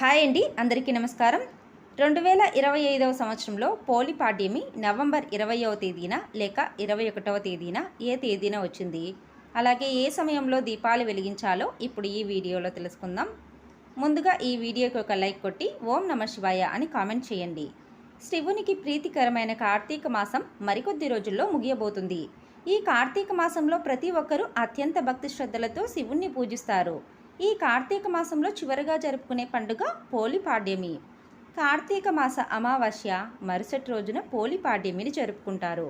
Hi అండి అందరికీ నమస్కారం. రెండు వేల ఇరవై ఐదవ సంవత్సరంలో పోలి పాడ్యమి నవంబర్ ఇరవయవ తేదీన లేక ఇరవై ఒకటవ తేదీన ఏ తేదీన వచ్చింది? అలాగే ఏ సమయంలో దీపాలు వెలిగించాలో ఇప్పుడు ఈ వీడియోలో తెలుసుకుందాం. ముందుగా ఈ వీడియోకి ఒక లైక్ కొట్టి ఓం నమ శివాయ అని కామెంట్ చేయండి. శివునికి ప్రీతికరమైన కార్తీక మాసం మరికొద్ది రోజుల్లో ముగియబోతుంది. ఈ కార్తీక మాసంలో ప్రతి ఒక్కరూ అత్యంత భక్తి శ్రద్ధలతో శివుణ్ణి పూజిస్తారు. ఈ కార్తీక మాసంలో చివరిగా జరుపుకునే పండుగ పోలి పాడ్యమి. కార్తీక మాస అమావాస్య మరుసటి రోజున పోలి పాడ్యమిని జరుపుకుంటారు.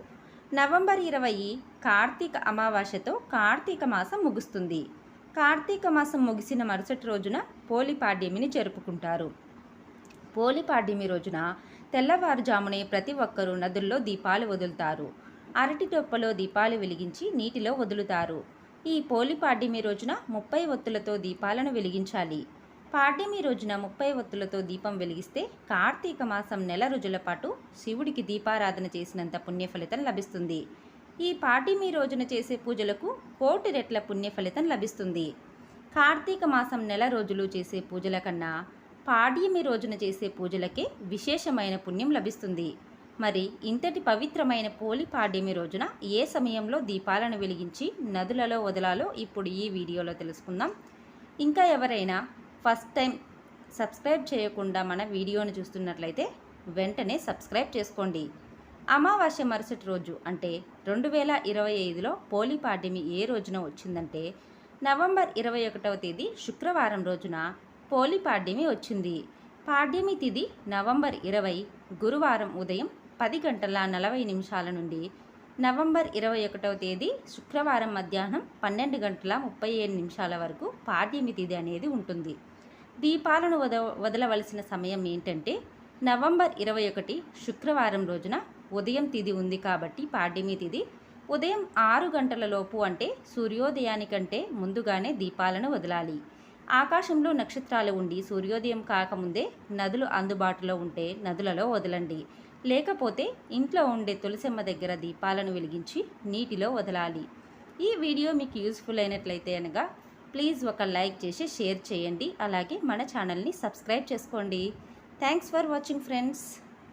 నవంబర్ ఇరవై కార్తీక అమావాస్యతో కార్తీక మాసం ముగుస్తుంది. కార్తీక మాసం ముగిసిన మరుసటి రోజున పోలి పాడ్యమిని జరుపుకుంటారు. పోలి పాడ్యమి రోజున తెల్లవారుజామునే ప్రతి ఒక్కరూ నదుల్లో దీపాలు వదులుతారు. అరటి టొప్పలో దీపాలు వెలిగించి నీటిలో వదులుతారు. ఈ పోలి పాడ్యమి రోజున ముప్పై ఒత్తులతో దీపాలను వెలిగించాలి. పాడ్యమి రోజున ముప్పై ఒత్తులతో దీపం వెలిగిస్తే కార్తీక మాసం నెల రోజుల పాటు శివుడికి దీపారాధన చేసినంత పుణ్యఫలితం లభిస్తుంది. ఈ పాడ్యమి రోజున చేసే పూజలకు కోటి రెట్ల పుణ్యఫలితం లభిస్తుంది. కార్తీక మాసం నెల రోజులు చేసే పూజల కన్నా పాడ్యమి రోజున చేసే పూజలకే విశేషమైన పుణ్యం లభిస్తుంది. మరి ఇంతటి పవిత్రమైన పోలి పాడ్యమి రోజున ఏ సమయంలో దీపాలను వెలిగించి నదులలో వదలాలో ఇప్పుడు ఈ వీడియోలో తెలుసుకుందాం. ఇంకా ఎవరైనా ఫస్ట్ టైం సబ్స్క్రైబ్ చేయకుండా మన వీడియోను చూస్తున్నట్లయితే వెంటనే సబ్స్క్రైబ్ చేసుకోండి. అమావాస్య మరుసటి రోజు అంటే రెండు వేల ఇరవై ఐదులో పోలి పాడ్యమి ఏ రోజున వచ్చిందంటే నవంబర్ ఇరవై ఒకటవ తేదీ శుక్రవారం రోజున పోలి పాడ్యమి వచ్చింది. పాడ్యమి తిథి నవంబర్ ఇరవై గురువారం ఉదయం పది గంటల నలభై నిమిషాల నుండి నవంబర్ ఇరవై ఒకటవ తేదీ శుక్రవారం మధ్యాహ్నం పన్నెండు గంటల ముప్పై ఏడు నిమిషాల వరకు పాడ్యమి తిథి అనేది ఉంటుంది. దీపాలను వద వదలవలసిన సమయం ఏంటంటే నవంబర్ ఇరవై ఒకటి శుక్రవారం రోజున ఉదయం తిథి ఉంది కాబట్టి పాడ్యమి తిథి ఉదయం ఆరు గంటల లోపు అంటే సూర్యోదయానికంటే ముందుగానే దీపాలను వదలాలి. ఆకాశంలో నక్షత్రాలు ఉండి సూర్యోదయం కాకముందే నదులు అందుబాటులో ఉంటే నదులలో వదలండి. లేకపోతే ఇంట్లో ఉండే తులసమ్మ దగ్గర దీపాలను వెలిగించి నీటిలో వదలాలి. ఈ వీడియో మీకు యూస్ఫుల్ అయినట్లయితే అనగా ప్లీజ్ ఒక లైక్ చేసి షేర్ చేయండి. అలాగే మన ఛానల్ని సబ్స్క్రైబ్ చేసుకోండి. Thanks for watching friends.